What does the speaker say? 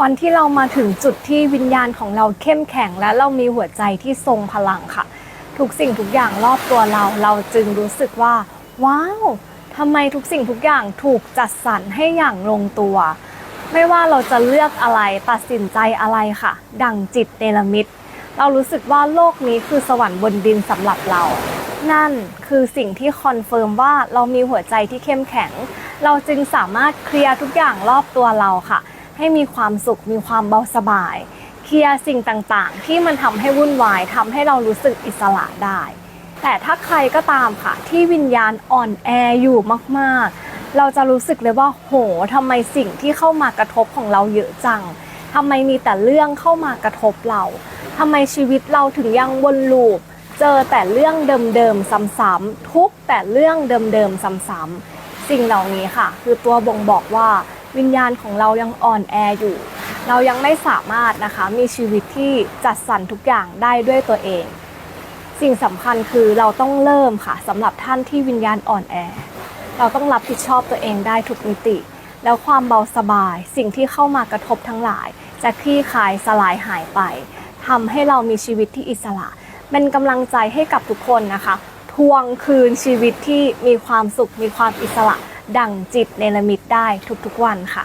วันที่เรามาถึงจุดที่วิญญาณของเราเข้มแข็งและเรามีหัวใจที่ทรงพลังค่ะ ทุกสิ่งทุกอย่างรอบตัวเรา เราจึงรู้สึกว่า ว้าวทำไมทุกสิ่งทุกอย่างถูกจัดสรรให้อย่างลงตัว ไม่ว่าเราจะเลือกอะไรตัดสินใจอะไรค่ะ ดังจิตเนรมิตเรารู้สึกว่าโลกนี้คือสวรรค์บนดินสำหรับเรา นั่นคือสิ่งที่คอนเฟิร์มว่าเรามีหัวใจที่เข้มแข็ง เราจึงสามารถเคลียร์ทุกอย่างรอบตัวเราค่ะ ให้มีความสุข มีความเบาสบาย เคลียร์สิ่งต่างๆ ที่มันทำให้วุ่นวายทำให้เรารู้สึกอิสระได้ แต่ถ้าใครก็ตามค่ะ ที่วิญญาณอ่อนแออยู่มากๆ เราจะรู้สึกเลยว่า โหทำไมสิ่งที่เข้ามากระทบของเราเยอะจังทำไมมีแต่เรื่องเข้ามากระทบเราทำไมชีวิตเราถึงยังวนลูปเจอแต่เรื่องเดิมๆซ้ำๆทุกแต่เรื่องเดิมๆซ้ำๆสิ่งเหล่านี้ค่ะ คือตัวบ่งบอกว่า วิญญาณของเรายังอ่อนแออยู่ เรายังไม่สามารถนะคะมีชีวิตที่จัดสรรทุกอย่างได้ด้วยตัวเอง สิ่งสำคัญคือเราต้องเริ่มค่ะสำหรับท่านที่วิญญาณอ่อนแอ เราต้องรับผิดชอบตัวเองได้ทุกมิติ แล้วความเบาสบาย สิ่งที่เข้ามากระทบทั้งหลาย จะคลี่คลายสลายหายไปทำให้เรามีชีวิตที่อิสระ เป็นกำลังใจให้กับทุกคนนะคะ ทวงคืนชีวิตที่มีความสุขมีความอิสระ ดั่งจิตเนรมิตได้ทุกๆวันค่ะ